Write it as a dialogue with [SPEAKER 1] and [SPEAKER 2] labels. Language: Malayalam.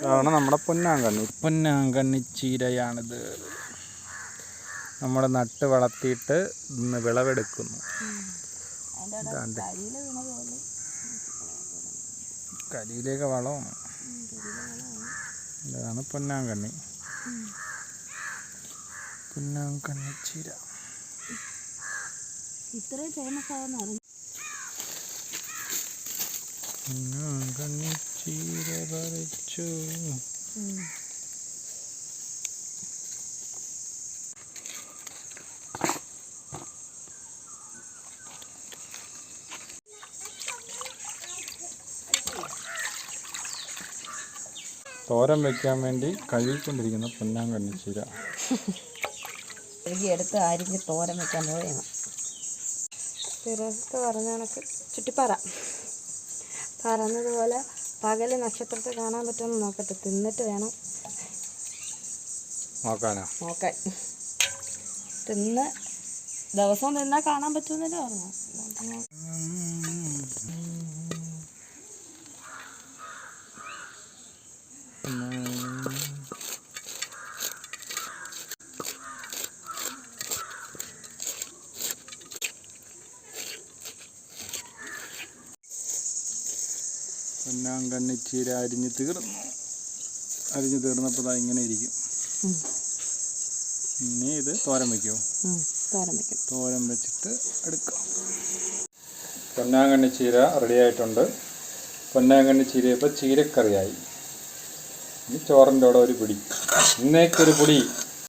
[SPEAKER 1] അതാണ് നമ്മുടെ പൊന്നാങ്കണ്ണി. പൊന്നാങ്കണ്ണി ചീരയാണിത്. നമ്മൾ നട്ട് വളർത്തിയിട്ട് ഇന്ന് വിളവെടുക്കുന്നു. കരിയിലേക്ക് വളമാണ്. ഇതാണ് പൊന്നാങ്കണ്ണി. പൊന്നാങ്കണ്ണി ചീര.
[SPEAKER 2] ഇത്രയും ഫേമസ് ആവുന്ന
[SPEAKER 1] പറിച്ചു തോരൻ വെക്കാൻ വേണ്ടി കഴുകിക്കൊണ്ടിരിക്കുന്ന പൊന്നാങ്കണ്ണി ചീര
[SPEAKER 2] എടുത്ത് അരിഞ്ഞ് തോരൻ വെക്കാൻ പോയാണ്
[SPEAKER 3] പറഞ്ഞ ചുറ്റിപ്പാറ പറഞ്ഞതുപോലെ പകൽ നക്ഷത്രത്തെ കാണാൻ പറ്റുമെന്ന് നോക്കട്ടെ. തിന്നിട്ട് വേണം.
[SPEAKER 1] നോക്കാനോ?
[SPEAKER 3] നോക്കാൻ. തിന്ന് ദിവസം തിന്നാൽ കാണാൻ പറ്റുമെന്നല്ലേ പറഞ്ഞു
[SPEAKER 1] പൊന്നാങ്കണ്ണി ചീര അരിഞ്ഞ് തീർന്നു. അരിഞ്ഞ് തീർന്നപ്പോൾ അത് ഇങ്ങനെ ഇരിക്കും. ഇനി ഇത് തോരൻ വയ്ക്കുമോ
[SPEAKER 3] തോരൻ വെക്കും.
[SPEAKER 1] തോരൻ വെച്ചിട്ട് എടുക്കാം. പൊന്നാങ്കണ്ണി ചീര റെഡി ആയിട്ടുണ്ട്. പൊന്നാങ്കണ്ണി ചീര ഇപ്പോൾ ചീരക്കറിയായി. ഇനി ചോറിന്റെ കൂടെ ഒരു പിടി. ഇന്നേക്കൊരു പൊടി.